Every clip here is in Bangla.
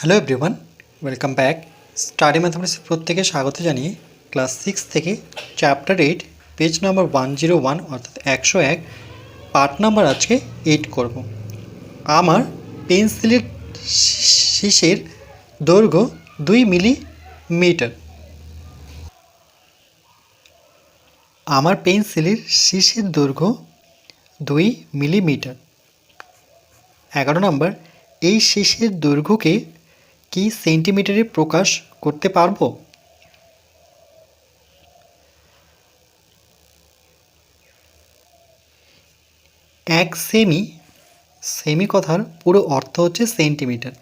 Hello everyone welcome back study mathematics প্রত্যেকে স্বাগত জানিয়ে ক্লাস সিক্স থেকে chapter eight page number one zero one অর্থাৎ একশো এক পার্ট নাম্বার আজকে এইট করব। আমার পেন্সিলের শীষের দৈর্ঘ্য দুই মিলিমিটার। আমার পেন্সিলের শীষের দৈর্ঘ্য দুই মিলিমিটার। এগারো নম্বর, এই শেষের দৈর্ঘ্যকে কি সেন্টিমিটারে প্রকাশ করতে পারব? এক সেমি সেমি কথার পুরো অর্থ হচ্ছে সেন্টিমিটার।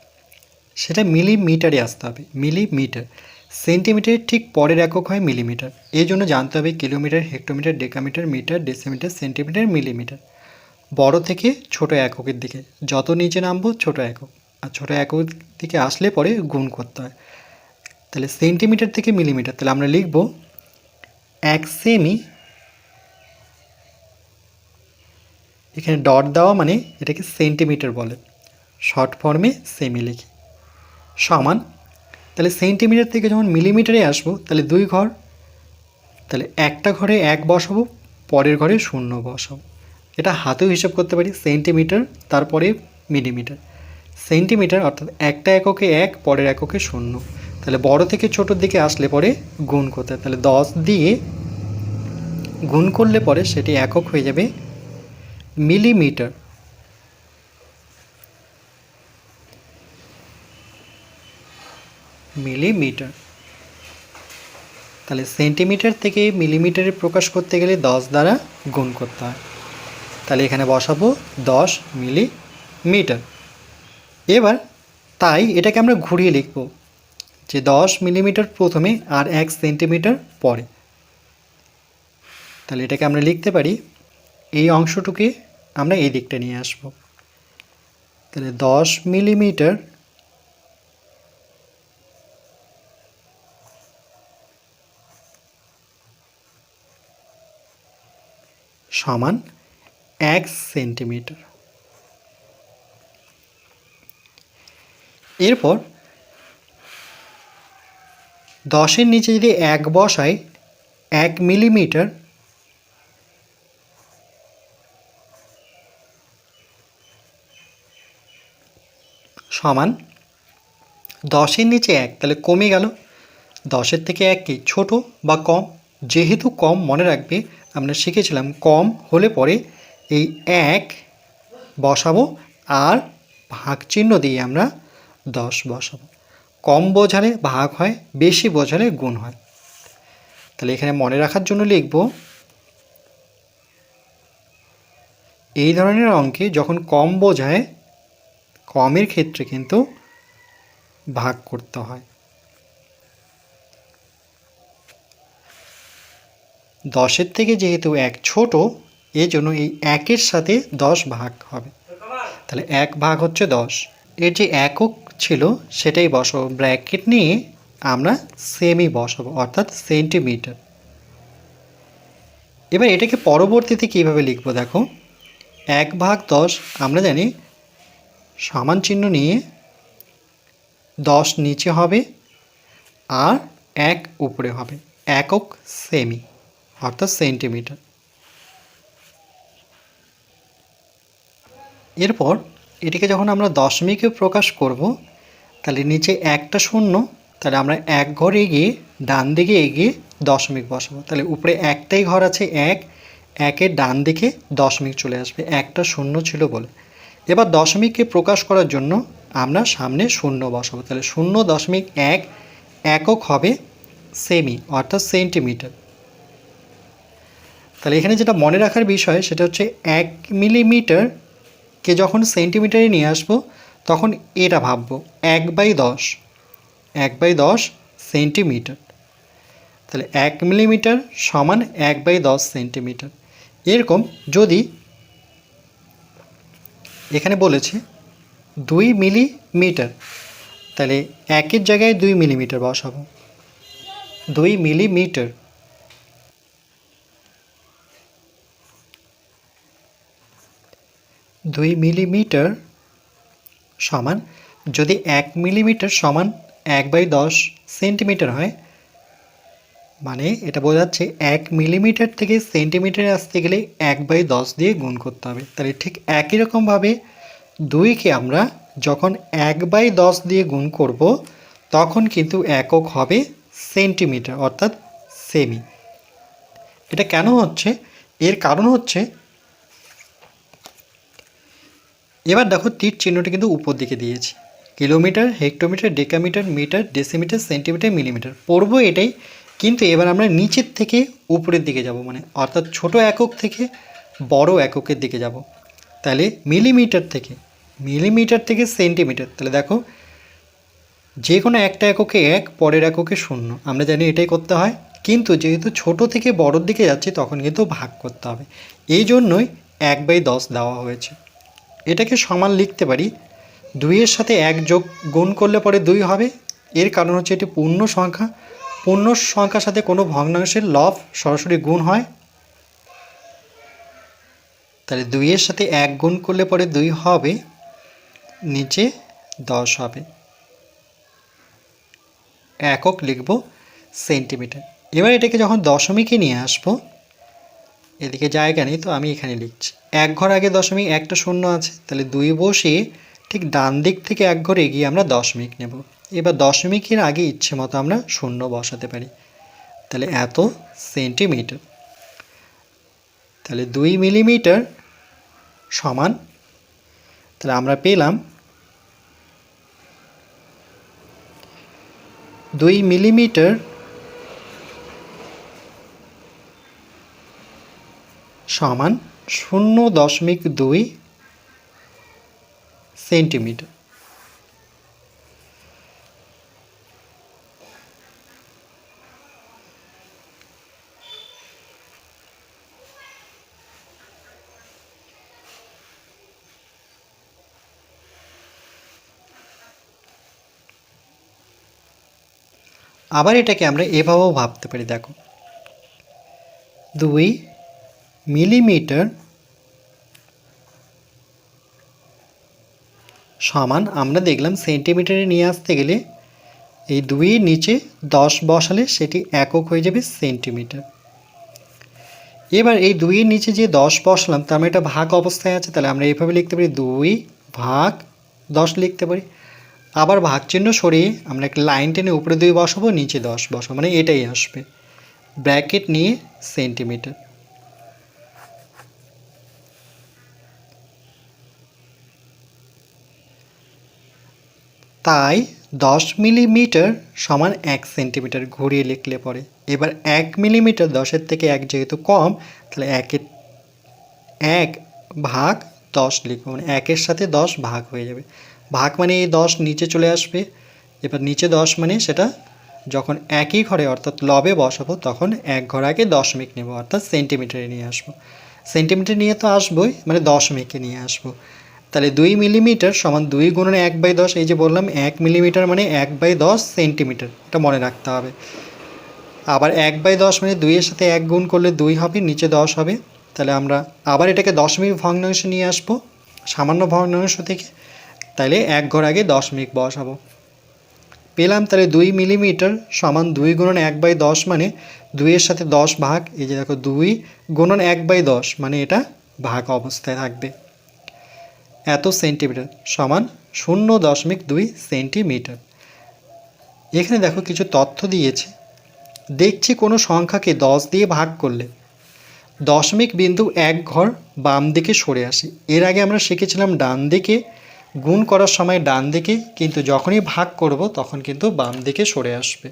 সেটা মিলিমিটারে আসতে হবে, মিলিমিটার। সেন্টিমিটারের ঠিক পরের একক হয় মিলিমিটার। এই জন্য জানতে হবে kilometre, hectometre, decametre, metre, decimetre, centimetre, millimetre. বড় থেকে ছোট এককের দিকে, যত নিচে নামবো ছোট একক। আর ছোট একক দিকে আসলে পরে গুণ করতে হয়। তাহলে সেন্টিমিটার থেকে মিলিমিটার তাহলে আমরা লিখব এক সেমি এখানে ডট দেওয়া মানে এটাকে সেন্টিমিটার বলে। শর্ট ফর্মে সেমি লিখি। সমান, তাহলে সেন্টিমিটার থেকে যখন মিলিমিটারে আসব, তাহলে দুই ঘর, তাহলে একটা ঘরে এক বসাবো, পরের ঘরে শূন্য বসাবো। এটা হাতেও হিসাব করতে পারি সেন্টিমিটার তারপরে মিলিমিটার সেন্টিমিটার, অর্থাৎ একটা এককে এক, পরের এককে শূন্য। তাহলে বড় থেকে ছোটোর দিকে আসলে পরে গুণ করতে তাহলে দশ দিয়ে গুণ করলে পরে সেটি একক হয়ে যাবে মিলিমিটার। মিলিমিটার। তাহলে সেন্টিমিটার থেকে মিলিমিটারে প্রকাশ করতে গেলে দশ দ্বারা গুণ করতে হয়। তাহলে এখানে বসাবো দশ মিলিমিটার। এবার তাই এটাকে আমরা ঘুরিয়ে লিখব যে দশ মিলিমিটার প্রথমে আর এক সেন্টিমিটার পরে। তাহলে এটাকে আমরা লিখতে পারি, এই অংশটুকে আমরা এই দিকটা নিয়ে আসব। তাহলে দশ মিলিমিটার সমান এক সেন্টিমিটার। এরপর দশের নিচে যদি এক বসাই, এক মিলিমিটার, সমান দশের নিচে এক, তাহলে কমে গেল। দশের থেকে এক কি? ছোটো বা কম? যেহেতু কম, মনে রাখবে, আমরা শিখেছিলাম কম হলে পরে এই এক বসাবো আর ভাগ চিহ্ন দিয়ে আমরা দশ বসাবো। কম বোঝালে ভাগ হয়, বেশি বোঝালে গুণ হয়। তাহলে এখানে মনে রাখার জন্য লিখব, এই ধরনের অঙ্কে যখন কম বোঝায়, কমের ক্ষেত্রে কিন্তু ভাগ করতে হয়। দশের থেকে যেহেতু এক ছোট এই জন্য এই একের সাথে দশ ভাগ হবে। তাহলে এক ভাগ হচ্ছে দশ। এর যে একক ছিল, সেটাই বসাবো ব্র্যাকেট নিয়ে আমরা সেমি বসাবো, অর্থাৎ সেন্টিমিটার এবার এটাকে পরবর্তীতে কীভাবে লিখব দেখো? এক ভাগ দশ, আমরা জানি সমান চিহ্ন নিয়ে দশ নিচে হবে আর এক উপরে হবে, একক সেমি অর্থাৎ সেন্টিমিটার এরপর এটিকে যখন আমরা দশমিকে প্রকাশ করব, তাহলে নিচে একটা শূন্য, তাহলে আমরা এক ঘর এগিয়ে, ডান দিকে এগিয়ে দশমিক বসাবো। তাহলে উপরে একটাই ঘর আছে, এক একের ডান দিকে দশমিক চলে আসবে। একটা শূন্য ছিল বলে। এবার দশমিককে প্রকাশ করার জন্য আমরা সামনে শূন্য বসাবো। তাহলে শূন্য দশমিক এক একক হবে সেমি, অর্থাৎ সেন্টিমিটার। তাহলে এখানে যেটা মনে রাখার বিষয়, সেটা হচ্ছে এক মিলিমিটারকে যখন সেন্টিমিটারে নিয়ে আসব, তখন এটা ভাববো, এক বাই দশ। এক বাই দশ সেন্টিমিটার। তাহলে এক মিলিমিটার সমান এক বাই দশ সেন্টিমিটার। এরকম যদি এখানে বলেছে দুই মিলিমিটার, তাহলে একের জায়গায় দুই মিলিমিটার বসাবো। দুই মিলিমিটার দুই মিলিমিটার সমান, যদি এক মিলিমিটার সমান এক বাই দশ সেন্টিমিটার হয় মানে এটা বোঝাচ্ছে এক মিলিমিটার থেকে সেন্টিমিটারে আসতে গেলে এক বাই দশ দিয়ে গুণ করতে হবে। তাহলে ঠিক একই রকমভাবে দুইকে আমরা যখন এক বাই দশ দিয়ে গুণ করব, তখন কিন্তু একক হবে সেন্টিমিটার, অর্থাৎ সেমি। এটা কেন হচ্ছে? এর কারণ হচ্ছে এবার দেখো তীর চিহ্নটা কিন্তু উপর দিকে দিয়েছি। Kilometre, hectometre, decametre, metre, decimetre, centimetre, millimetre. পড়ব এটাই, কিন্তু এবার আমরা নিচের থেকে উপরের দিকে যাব মানে অর্থাৎ ছোট একক থেকে বড় এককের দিকে যাব। তাহলে মিলিমিটার থেকে মিলিমিটার থেকে সেন্টিমিটার, তাহলে দেখো যে কোনো একটা এককে এক, পরের এককে শূন্য। আমরা জানি এটাই করতে হয়, কিন্তু যেহেতু ছোট থেকে বড়োর দিকে যাচ্ছি, তখন কিন্তু ভাগ করতে হবে। এই জন্যই এক বাই দশ দেওয়া হয়েছে। এটাকে সমান লিখতে পারি। দুইয়ের সাথে এক যোগ গুণ করলে পরে দুই হবে। এর কারণ হচ্ছে এটি পূর্ণ সংখ্যা। পূর্ণ সংখ্যার সাথে কোনো ভগ্নাংশের লব সরাসরি গুণ হয়। তাহলে দুইয়ের সাথে এক গুণ করলে পরে দুই হবে। নিচে দশ হবে। একক লিখব সেন্টিমিটার। এবার এটাকে যখন দশমিকে নিয়ে আসব এদিকে জায়গা নেই, তো আমি এখানে লিখছি। এক ঘর আগে দশমিক একটা শূন্য আছে, তাহলে দুই বসে ঠিক ডান দিক থেকে এক ঘর এগিয়ে আমরা দশমিক নেব। এবার দশমিকের আগে ইচ্ছে মতো আমরা শূন্য বসাতে পারি। তাহলে এত সেন্টিমিটার। তাহলে দুই মিলিমিটার সমান, তাহলে আমরা পেলাম দুই মিলিমিটার সমান শূন্য দশমিক দুই সেন্টিমিটার। আবার এটাকে আমরা এভাবেও ভাবতে পারি দেখো। দুই মিলিমিটার সমান আমরা দেখলাম সেন্টিমিটারে নিয়ে আসতে গেলে এই দুইয়ের নিচে দশ বসালে সেটি একক হয়ে যাবে সেন্টিমিটার। এবার এই দুইয়ের নিচে যে দশ বসলাম, তার মানে এটা ভাগ অবস্থায় আছে, তাহলে আমরা এইভাবে লিখতে পারি দুই ভাগ দশ লিখতে পারি। আবার ভাগ চিহ্ন সরিয়ে আমরা একটা লাইন টেনে উপরে দুই বসাবো, নিচে দশ বসাবো মানে এটাই আসবে। ব্র্যাকেট নিয়ে সেন্টিমিটার। তাই দশ মিলিমিটার সমান এক সেন্টিমিটার ঘুরিয়ে লিখলে পরে। এবার এক মিলিমিটার দশের থেকে এক যেহেতু কম, তাহলে একের এক ভাগ দশ লিখব। মানে একের সাথে দশ ভাগ হয়ে যাবে। ভাগ মানে এই দশ নিচে চলে আসবে। এবার নিচে দশ মানে সেটা যখন একই ঘরে অর্থাৎ লবে বসাবো, তখন এক ঘর আগে দশমিক নেব, অর্থাৎ সেন্টিমিটারে নিয়ে আসব। সেন্টিমিটার নিয়ে তো আসবোই মানে দশমিকে নিয়ে আসব। তাহলে দুই মিলিমিটার সমান দুই গুণন এক বাই দশ, এই যে বললাম, এক মিলিমিটার মানে এক বাই দশ সেন্টিমিটার, এটা মনে রাখতে হবে। আবার এক বাই দশ মানে দুইয়ের সাথে এক গুণ করলে দুই হবে, নিচে দশ হবে। তাহলে আমরা আবার এটাকে দশমিক ভগ্নাংশ নিয়ে আসব, সামান্য ভগ্নাংশ থেকে। তাহলে এক ঘর আগে দশমিক বসাবো। পেলাম তাহলে দুই মিলিমিটার সমান দুই গুণন এক বাই দশ মানে দুইয়ের সাথে দশ ভাগ, এই যে দেখো দুই গুণন এক বাই দশ মানে এটা ভাগ অবস্থায় থাকবে। এত সেন্টিমিটার সমান শূন্য দশমিক দুই সেন্টিমিটার। এখানে দেখো কিছু তথ্য দিয়েছে। দেখছি কোনো সংখ্যাকে দশ দিয়ে ভাগ করলে দশমিক বিন্দু এক ঘর বাম দিকে সরে আসে। এর আগে আমরা শিখেছিলাম ডান দিকে গুণ করার সময় ডান দিকে, কিন্তু যখনই ভাগ করব তখন কিন্তু বাম দিকে সরে আসবে।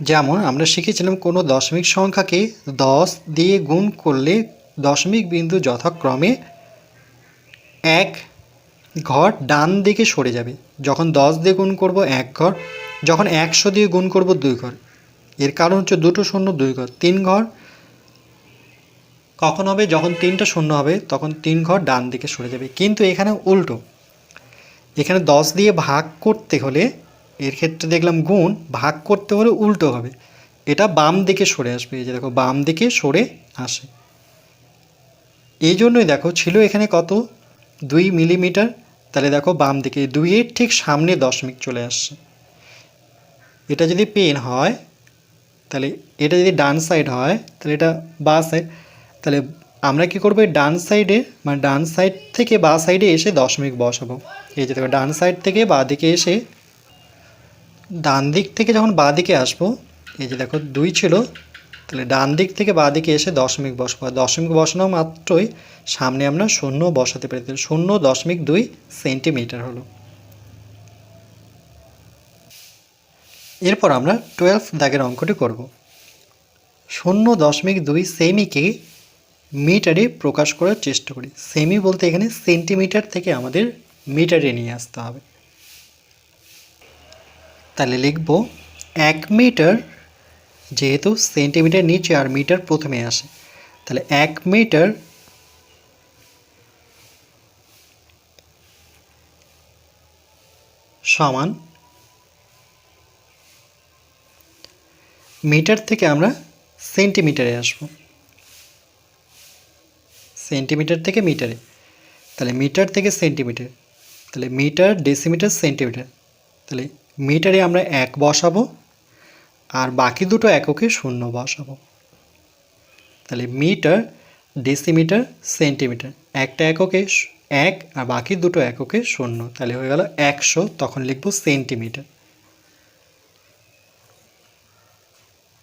যেমন আমরা শিখেছিলাম কোনো দশমিক সংখ্যাকে দশ দিয়ে গুণ করলে দশমিক বিন্দু যথাক্রমে এক ঘর ডান দিকে সরে যাবে। যখন দশ দিয়ে গুণ করব এক ঘর, যখন একশো দিয়ে গুণ করব দুই ঘর। এর কারণ হচ্ছে দুটো শূন্য দুই ঘর, তিন ঘর। কখন হবে? যখন তিনটা শূন্য হবে, তখন তিন ঘর ডান দিকে সরে যাবে। কিন্তু এখানে উল্টো। এখানে দশ দিয়ে ভাগ করতে হলে এর ক্ষেত্রে দেখলাম গুণ, ভাগ করতে হলে উল্টো হবে। এটা বাম দিকে সরে আসবে, এই যে দেখো, বাম দিকে সরে আসে। এই জন্যই দেখো, ছিল এখানে কত? দুই মিলিমিটার। তাহলে দেখো, বাম দিকে, দুইয়ের ঠিক সামনে দশমিক চলে আসছে। এটা যদি পেন হয়, তাহলে এটা যদি ডান সাইড হয়, তাহলে এটা বা সাইড, তাহলে আমরা কি করব ডান সাইডে মানে ডান সাইড থেকে বা সাইডে এসে দশমিক বসাবো। এই যে দেখো, ডান সাইড থেকে বা দিকে এসে ডান দিক থেকে যখন বা দিকে আসব, এই যে দেখো দুই ছিল, তাহলে ডান দিক থেকে বা দিকে এসে দশমিক বসবো। আর দশমিক বসানো মাত্রই সামনে আমরা শূন্য বসাতে পারি। শূন্য দশমিক দুই সেন্টিমিটার হলো। এরপর আমরা টুয়েলভ দাগের অঙ্কটি করব। শূন্য দশমিক দুই সেমিকে মিটারে প্রকাশ করার চেষ্টা করি। সেমি বলতে এখানে সেন্টিমিটার থেকে আমাদের মিটারে নিয়ে আসতে হবে। তাহলে লিখব এক মিটার যেহেতু সেন্টিমিটার নিচে আর মিটার প্রথমে আসে, তাহলে এক মিটার সমান মিটার থেকে আমরা সেন্টিমিটারে আসব। সেন্টিমিটার থেকে মিটারে, তাহলে মিটার থেকে সেন্টিমিটার, তাহলে মিটার, ডেসিমিটার, সেন্টিমিটার, তাহলে মিটারে আমরা এক বসাবো আর বাকি দুটো এককে শূন্য বসাবো। তাহলে মিটার ডেসিমিটার সেন্টিমিটার একটা এককে এক আর বাকি দুটো এককে শূন্য। তাহলে হয়ে গেল একশো, তখন লিখব সেন্টিমিটার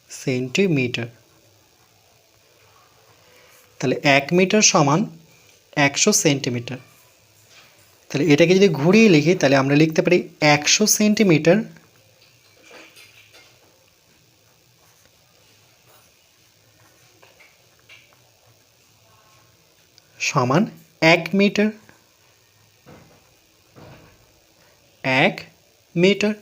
সেন্টিমিটার তাহলে এক মিটার সমান একশো সেন্টিমিটার তাহলে এটাকে যদি ঘুরিয়ে লিখি, তাহলে আমরা লিখতে পারি একশো সেন্টিমিটার সমান এক মিটার এক মিটার।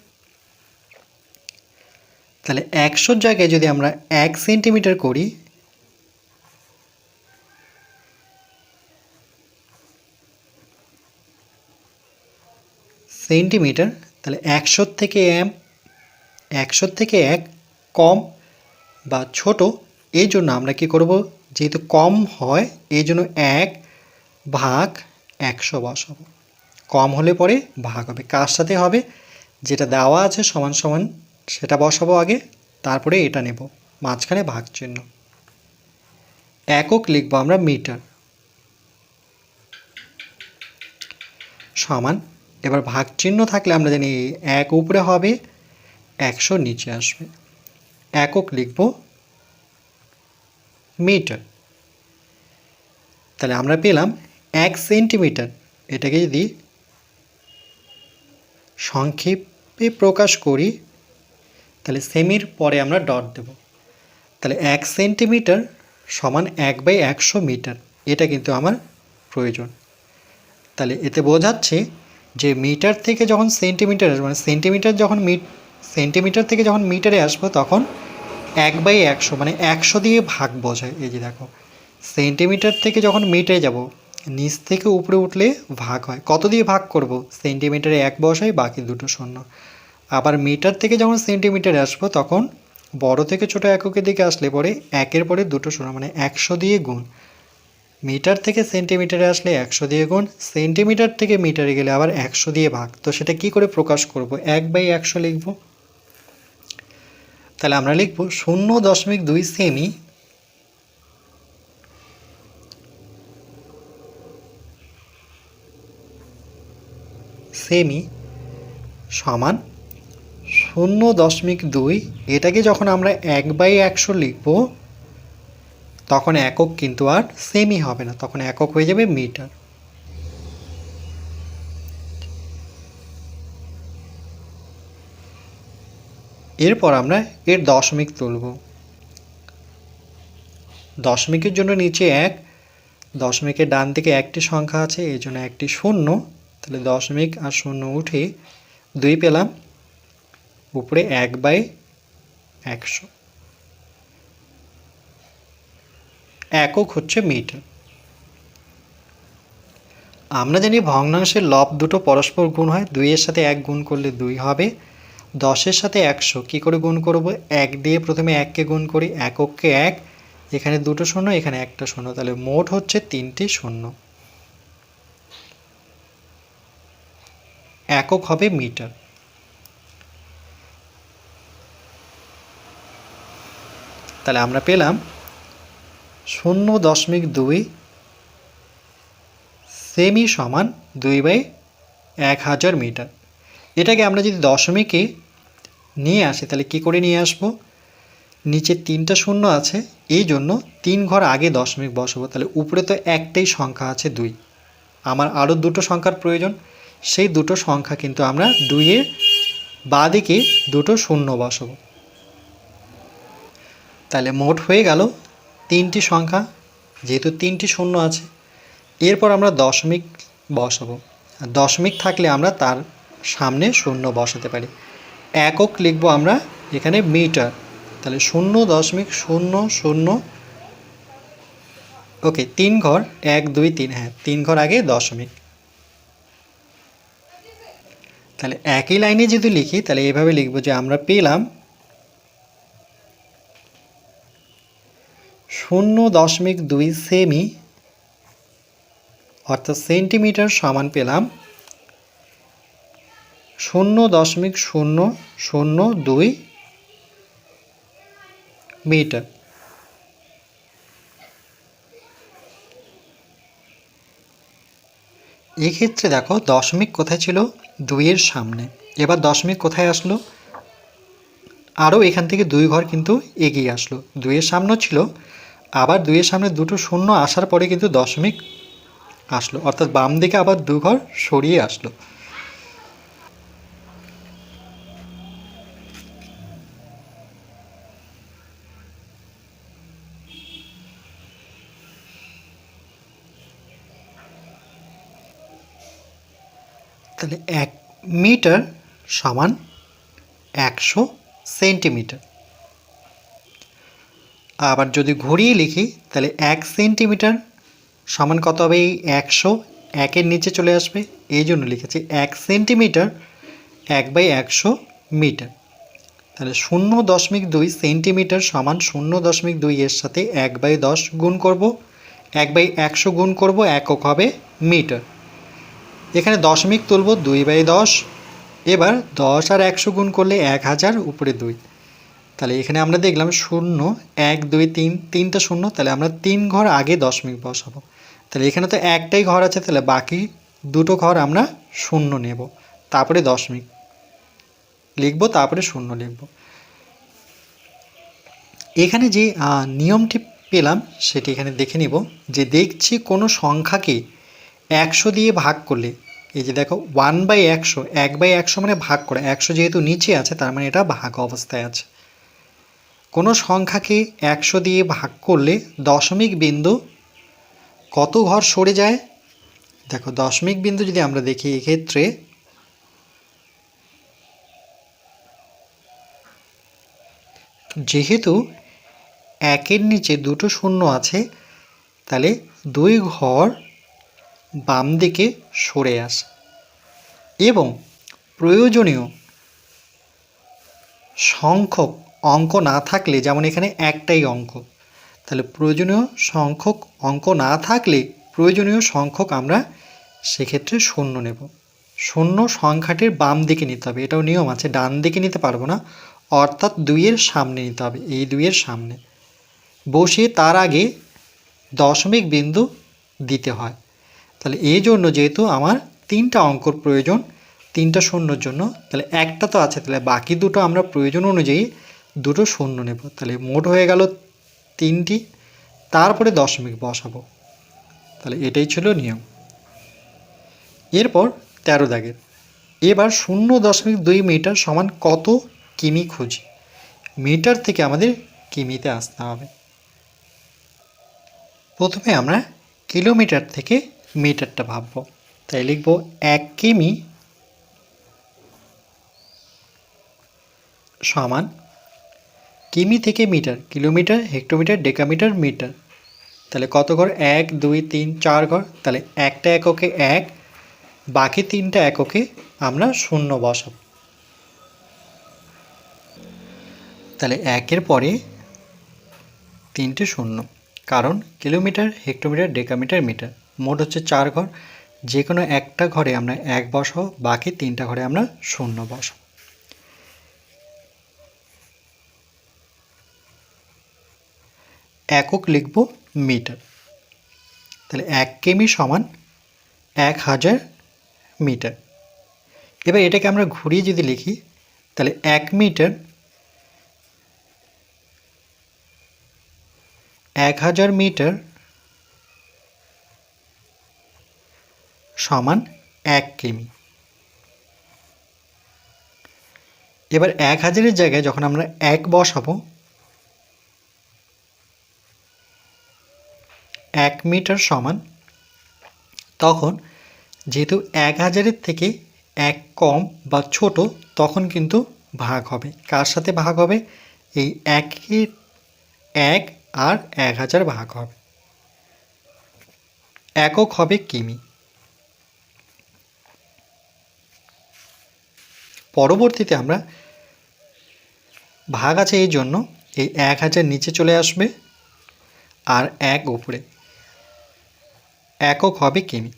তাহলে একশোর জায়গায় যদি আমরা এক সেন্টিমিটার করি সেন্টিমিটার, তাহলে একশোর থেকে এম একশোর থেকে এক কম বা ছোট, এই জন্য আমরা কি করব? যেহেতু কম হয়, এই জন্য এক ভাগ একশো বসাবো। কম হলে পরে ভাগ হবে। কার সাথে হবে, যেটা দেওয়া আছে সমান সমান সেটা বসাবো আগে, তারপরে এটা নেব, মাঝখানে ভাগ চিহ্ন। একক লিখব আমরা মিটার। সমান এবার ভাগ চিহ্ন থাকলে আমরা জানি এক উপরে হবে, একশো নিচে আসবে। একক লিখব মিটার। তাহলে আমরা পেলাম এক সেন্টিমিটার। এটাকে যদি সংক্ষেপে প্রকাশ করি, তাহলে সেমির পরে আমরা ডট দেব। তাহলে এক সেন্টিমিটার সমান এক বাই একশো মিটার। এটা কিন্তু আমার প্রয়োজন। তাহলে এতে বোঝাচ্ছে যে মিটার থেকে যখন সেন্টিমিটার মানে সেন্টিমিটার যখন মিট সেন্টিমিটার থেকে যখন মিটারে আসব তখন এক বাই একশো মানে একশো দিয়ে ভাগ বোঝায়। এই যে দেখো সেন্টিমিটার থেকে যখন মিটারে যাব, নিচ থেকে উপরে উঠলে ভাগ হয়। কত দিয়ে ভাগ করব? সেন্টিমিটারে এক বসাই, বাকি দুটো শূন্য। আবার মিটার থেকে যখন সেন্টিমিটারে আসব তখন বড় থেকে ছোট এককের দিকে আসলে পরে একের পরে দুটো শূন্য মানে একশো দিয়ে গুণ। মিটার থেকে সেন্টিমিটারে আসলে একশো দিয়ে গুণ, সেন্টিমিটার থেকে মিটারে গেলে আবার একশো দিয়ে ভাগ। তো সেটা কি করে প্রকাশ করব? এক বাই একশো লিখব। তাহলে আমরা লিখব শূন্য দশমিক দুই সেমি সেমি সমান শূন্য দশমিক দুই। এটাকে যখন আমরা এক বাই একশো লিখব তখন একক কিন্তু আর সেমি হবে না, তখন একক হয়ে যাবে মিটার এরপর আমরা এর দশমিক তুলব। দশমিকের জন্য নিচে এক, দশমিকের ডান দিকে একটি সংখ্যা আছে এই জন্য একটি শূন্য, তাহলে দশমিক আর শূন্য উঠে দুই পেলাম, উপরে এক বাই একশো। একক হচ্ছে মিটার। আমরা জানি ভগ্নাংশের লব দুটো পরস্পর গুণ হয়, দুইয়ের সাথে এক গুণ করলে দুই হবে, দশের সাথে একশো। কী করে গুণ করব? এক দিয়ে প্রথমে এককে গুণ করি একককে এক, এখানে দুটো শূন্য, এখানে একটা শূন্য। তাহলে মোট হচ্ছে তিনটি শূন্য। একক হবে মিটার। তাহলে আমরা পেলাম শূন্য দশমিক দুই সেমি সমান দুই বাই এক হাজার মিটার। এটাকে আমরা যদি দশমিকে নিয়ে আসি, তাহলে কী করে নিয়ে আসব? নিচে তিনটা শূন্য আছে, এই জন্য তিন ঘর আগে দশমিক বসাবো। তাহলে উপরে তো একটাই সংখ্যা আছে, দুই। আমার আরও দুটো সংখ্যার প্রয়োজন, সেই দুটো সংখ্যা কিন্তু আমরা দুইয়ের বাদিকে দুটো শূন্য বসাবো। তাহলে মোট হয়ে গেল তিনটি সংখ্যা, যেহেতু তিনটি শূন্য আছে, এরপর আমরা দশমিক বসাবো। দশমিক থাকলে আমরা তার সামনে শূন্য বসাতে পারি। একক লিখব আমরা এখানে মিটার। তাহলে শূন্য দশমিক শূন্য শূন্য। ওকে, তিন ঘর, এক, দুই, তিন হ্যাঁ তিন ঘর আগে দশমিক। তাহলে একই লাইনে যদি লিখি, তাহলে এভাবে লিখব যে আমরা পেলাম শূন্য দশমিক দুই সেমি, অর্থাৎ সেন্টিমিটার সমান পেলাম শূন্য দশমিক শূন্য শূন্য দুই মিটার। এক্ষেত্রে দেখো দশমিক কোথায় ছিল? দুইয়ের সামনে। এবার দশমিক কোথায় আসলো? আরও এখান থেকে দুই ঘর কিন্তু এগিয়ে আসলো। দুইয়ের সামনেও ছিল। আবার দুইয়ের সামনে দুটো শূন্য আসার পরে কিন্তু দশমিক আসলো। অর্থাৎ বাম দিকে আবার দু ঘর সরিয়ে আসলো। তাহলে এক মিটার সমান একশো সেন্টিমিটার। আবার যদি ঘুরিয়ে লিখি, তাহলে এক সেন্টিমিটার সমান কত হবে? এই একশো। একের নিচে চলে আসবে। এই জন্য লিখেছি এক সেন্টিমিটার এক বাই একশো মিটার। তাহলে শূন্য দশমিক দুই সেন্টিমিটার সমান শূন্য দশমিক দুই এর সাথে এক বাই দশ গুণ করব। এক বাই একশো গুণ করব, একক হবে মিটার। এখানে দশমিক তুলব, দুই বাই দশ। এবার দশ আর একশো গুণ করলে এক হাজার, উপরে দুই। তাহলে এখানে আমরা দেখলাম শূন্য, এক, দুই, তিন, তিনটা শূন্য, তাহলে আমরা তিন ঘর আগে দশমিক বসাবো। তাহলে এখানে তো একটাই ঘর আছে, তাহলে বাকি দুটো ঘর আমরা শূন্য নেব, তারপরে দশমিক লিখব, তারপরে শূন্য লিখব। এখানে যে নিয়মটি পেলাম, সেটি এখানে দেখে নিব, যে দেখছি কোনো সংখ্যাকে একশো দিয়ে ভাগ করলে, এই যে দেখো ওয়ান বাই একশো, এক বাই একশো মানে ভাগ করা, একশো যেহেতু নিচে আছে, তার মানে এটা ভাগ অবস্থায় আছে। কোনো সংখ্যাকে একশো দিয়ে ভাগ করলে দশমিক বিন্দু কত ঘর সরে যায়? দেখো, দশমিক বিন্দু যদি আমরা দেখি, এক্ষেত্রে যেহেতু একের নিচে দুটো শূন্য আছে, তাহলে দুই ঘর বাম দিকে সরে আসে। এবং প্রয়োজনীয় সংখ্যক অঙ্ক না থাকলে, যেমন এখানে একটাই অঙ্ক, তাহলে প্রয়োজনীয় সংখ্যক অঙ্ক না থাকলে প্রয়োজনীয় সংখ্যক আমরা সেক্ষেত্রে শূন্য নেব। শূন্য সংখ্যাটির বাম দিকে নিতে হবে, এটাও নিয়ম আছে, ডান দিকে নিতে পারব না, অর্থাৎ দুইয়ের সামনে নিতে হবে, এই দুইয়ের সামনে। বসিয়ে তার আগে দশমিক বিন্দু দিতে হয়, তাহলে এই জন্য যেহেতু আমার তিনটা অঙ্কর প্রয়োজন, তিনটা শূন্যর জন্য, তাহলে একটা তো আছে, তাহলে বাকি দুটো আমরা প্রয়োজন অনুযায়ী দুটো শূন্য নেব। তাহলে মোট হয়ে গেল তিনটি, তারপরে দশমিক বসাবো। তাহলে এটাই ছিল নিয়ম। এরপর তেরো দাগের। এবার শূন্য দশমিক দুই মিটার সমান কত কিমি খুঁজি। মিটার থেকে আমাদের কিমিতে আসতে হবে। প্রথমে আমরা কিলোমিটার থেকে মিটারটা ভাববো। তাই লিখব এক কিমি সমান কিমি থেকে metre, kilometre, hectometre, decametre, metre. তাহলে কত ঘর? এক, দুই, তিন, চার ঘর। তাহলে একটা এককে এক, বাকি তিনটা এককে আমরা শূন্য বসাব। তাহলে একের পরে তিনটে শূন্য। কারণ কিলোমিটার, হেক্টোমিটার, ডেকামিটার, মিটার। মোট হচ্ছে চার ঘর। যে কোনো একটা ঘরে আমরা এক বসাবো বাকি তিনটা ঘরে আমরা শূন্য বসাবো। একক লিখব মিটার। তাহলে এক কেমি সমান এক হাজার মিটার। এবার এটাকে আমরা ঘুরিয়ে যদি লিখি, তাহলে এক মিটার এক হাজার মিটার সমান এক কিমি। এবার এক হাজারের জায়গায় যখন আমরা এক বসাবো এক মিটার সমান, তখন যেহেতু এক হাজারের থেকে এক কম বা ছোট, তখন কিন্তু ভাগ হবে। কার সাথে ভাগ হবে? এই একের এক আর এক হাজার ভাগ হবে। একক হবে কিমি। পরবর্তীতে আমরা ভাগ আছে এই জন্য, এই এক হাজার নিচে চলে আসবে আর এক উপরে। একক হবে কিমি।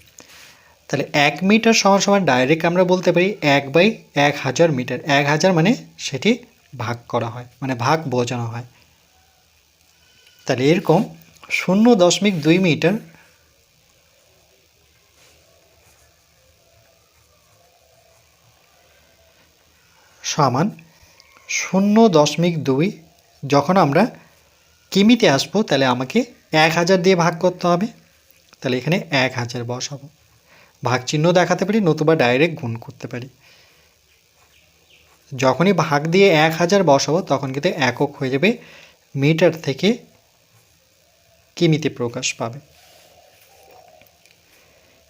তাহলে এক মিটার সমান সমান ডাইরেক্ট আমরা বলতে পারি এক বাই এক হাজার মিটার। এক হাজার মানে সেটি ভাগ করা হয় মানে ভাগ বোঝানো হয়। তাহলে এরকম শূন্য দশমিক দুই মিটার সমান শূন্য দশমিক দুই যখন আমরা কিমিতে আসব, তাহলে আমাকে এক হাজার দিয়ে ভাগ করতে হবে। তাহলে এখানে এক হাজার বসাবো ভাগ চিহ্ন দেখাতে পারি, নতুবা ডাইরেক্ট গুণ করতে পারি। যখনই ভাগ দিয়ে এক হাজার বসাবো তখন কিন্তু একক হয়ে যাবে মিটার থেকে কিমিতে প্রকাশ পাবে।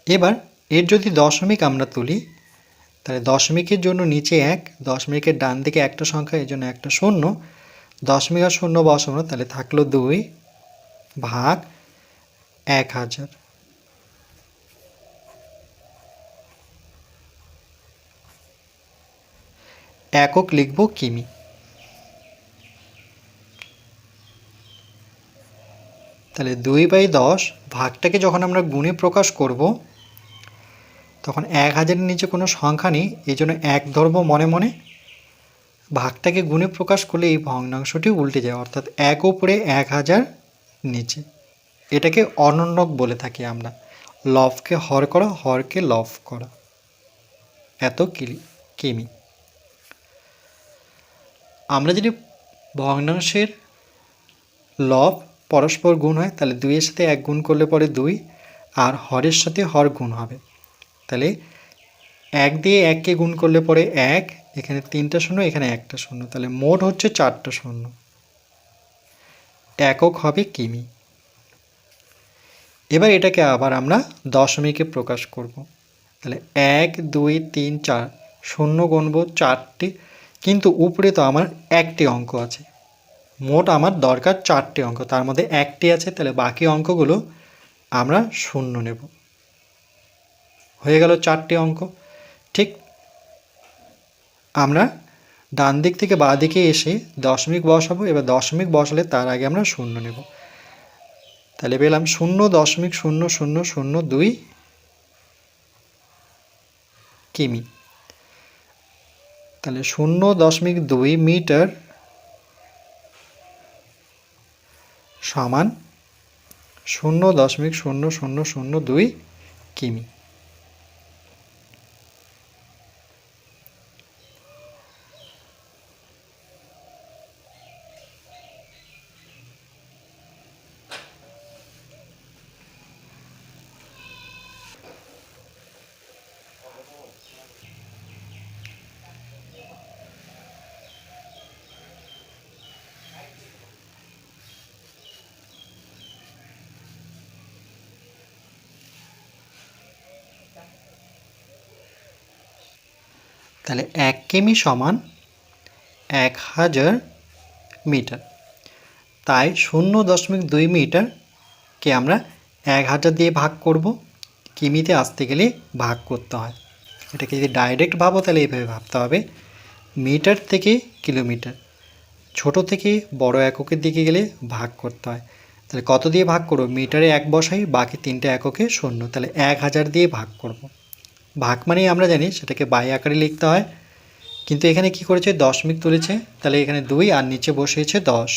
এবার এর যদি দশমিক আমরা তুলি, তাহলে দশমিকের জন্য নিচে এক, দশমিকের ডান দিকে একটা সংখ্যা এই জন্য একটা শূন্য। দশমিক আর শূন্য বসানো তাহলে থাকল দুই ভাগ এক হাজার। একক লিখব কিমি। তাহলে দুই বাই দশ ভাগটাকে যখন আমরা গুণে প্রকাশ করব, তখন এক হাজারের নিচে কোনো সংখ্যা নেই, এই জন্য এক ধরব মনে মনে। ভাগটাকে গুণে প্রকাশ করলে এই ভগ্নাংশটি উল্টে যায়, অর্থাৎ এক ওপরে এক হাজার নিচে। এটাকে অনন্যক বলে থাকি আমরা। লফকে হর করা, হরকে লফ করা। এত কিমি। আমরা যদি ভগ্নাংশের লব পরস্পর গুণ হয়, তাহলে দুইয়ের সাথে এক গুণ করলে পরে দুই, আর হরের সাথে হর গুণ হবে। তাহলে এক দিয়ে এককে গুণ করলে পরে এক, এখানে তিনটা শূন্য, এখানে একটা শূন্য। তাহলে মোট হচ্ছে চারটা শূন্য। একক হবে কিমি। এবার এটাকে আবার আমরা দশমিকে প্রকাশ করব। তাহলে এক, দুই, তিন, চার, শূন্য গুনব চারটি কিন্তু উপরে তো আমার একটি অঙ্ক আছে। মোট আমার দরকার চারটি অঙ্ক, তার মধ্যে একটি আছে, তাহলে বাকি অঙ্কগুলো আমরা শূন্য নেব। হয়ে গেল চারটি অঙ্ক। ঠিক আমরা ডান দিক থেকে বাঁ দিকে এসে দশমিক বসাবো, এবার দশমিক বসালে তার আগে আমরা শূন্য নেব। তাহলে পেলাম শূন্য দশমিক শূন্য শূন্য শূন্য দুই কিমি। তাহলে শূন্য দশমিক দুই মিটার সমান শূন্য দশমিক শূন্য শূন্য শূন্য দুই কিমি। তাহলে এক কিমি সমান এক হাজার মিটার। তাই শূন্য দশমিক দুই মিটারকে আমরা এক হাজার দিয়ে ভাগ করব। কিমিতে আসতে গেলে ভাগ করতে হয়। এটাকে যদি ডাইরেক্ট ভাবো তাহলে এইভাবে ভাবতে হবে। মিটার থেকে কিলোমিটার। ছোট থেকে বড় এককের দিকে গেলে ভাগ করতে হয়। তাহলে কত দিয়ে ভাগ করব? মিটারে এক বসাই বাকি তিনটে এককে শূন্য। তাহলে এক হাজার দিয়ে ভাগ করব। ভাগ মানেই আমরা জানি, সেটাকে বাই আকারে লিখতে হয়। কিন্তু এখানে কি করেছে? দশমিক তুলেছে। তাহলে এখানে দুই আর নিচে বসিয়েছে দশ।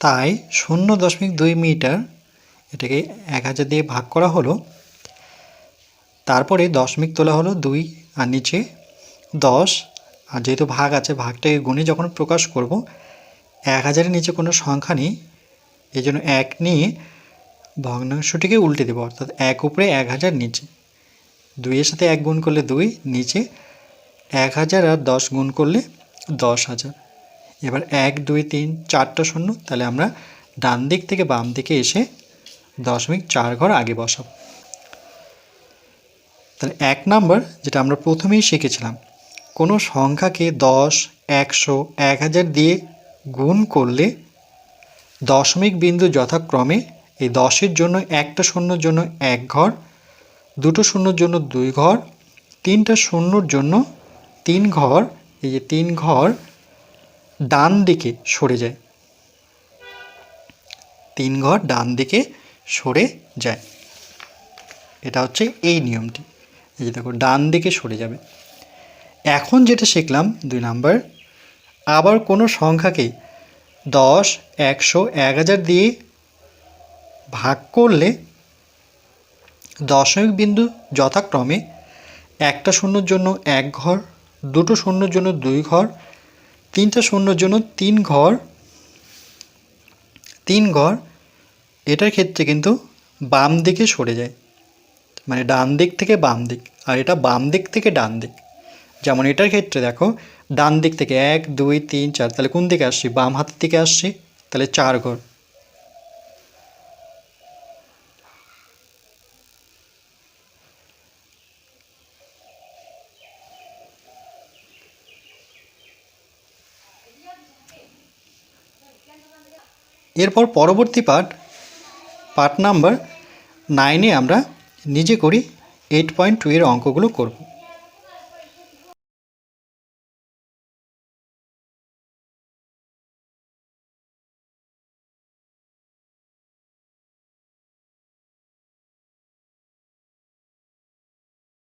তাই শূন্য দশমিক দুই মিটার এটাকে এক হাজার দিয়ে ভাগ করা হলো। তারপরে দশমিক তোলা হলো দুই আর নিচে দশ। আর যেহেতু ভাগ আছে, ভাগটাকে গুণে যখন প্রকাশ করব, এক হাজারের নিচে কোনো সংখ্যা নেই। এই জন্য এক নিয়ে ভগ্নাংশটিকে উল্টে দেবো, অর্থাৎ এক উপরে এক হাজার নিচে। দুইয়ের সাথে এক গুণ করলে দুই, নিচে এক হাজার আর দশ গুণ করলে দশ হাজার। এবার এক, দুই, তিন, চারটা শূন্য, তাহলে আমরা ডান দিক থেকে বাম দিকে এসে দশমিক চার ঘর আগে বসাব। তাহলে এক নাম্বার, যেটা আমরা প্রথমেই শিখেছিলাম, কোনো সংখ্যাকে দশ, একশো, এক হাজার দিয়ে গুণ করলে দশমিক বিন্দু যথাক্রমে এই দশের জন্য একটা শূন্যর জন্য এক ঘর, দুটো শূন্যর জন্য দুই ঘর, তিনটা শূন্যর জন্য তিন ঘর, এই যে তিন ঘর ডান দিকে সরে যায়। তিন ঘর ডান দিকে সরে যায়। এটা হচ্ছে এই নিয়মটি। এই যে দেখো, ডান দিকে সরে যাবে। এখন যেটা শিখলাম, দুই নাম্বার, আবার কোনো সংখ্যাকে দশ, একশো, এক হাজার দিয়ে ভাগ করলে দশমিক বিন্দু যথাক্রমে একটা শূন্যর জন্য এক ঘর, দুটো শূন্যর জন্য দুই ঘর, তিনটা শূন্যর জন্য তিন ঘর তিন ঘর, এটার ক্ষেত্রে কিন্তু বাম দিকে সরে যায়। মানে ডান দিক থেকে বাম দিক, আর এটা বাম দিক থেকে ডান দিক। যেমন এটার ক্ষেত্রে দেখো, ডান দিক থেকে এক, দুই, তিন, চার, তাহলে কোন দিকে আসছি? বাম হাতের দিকে আসছি, তাহলে চার ঘর। এরপর পরবর্তী পার্ট পার্ট নাম্বার নাইনে আমরা নিজে করি এইট পয়েন্ট টু এর অঙ্কগুলো করব।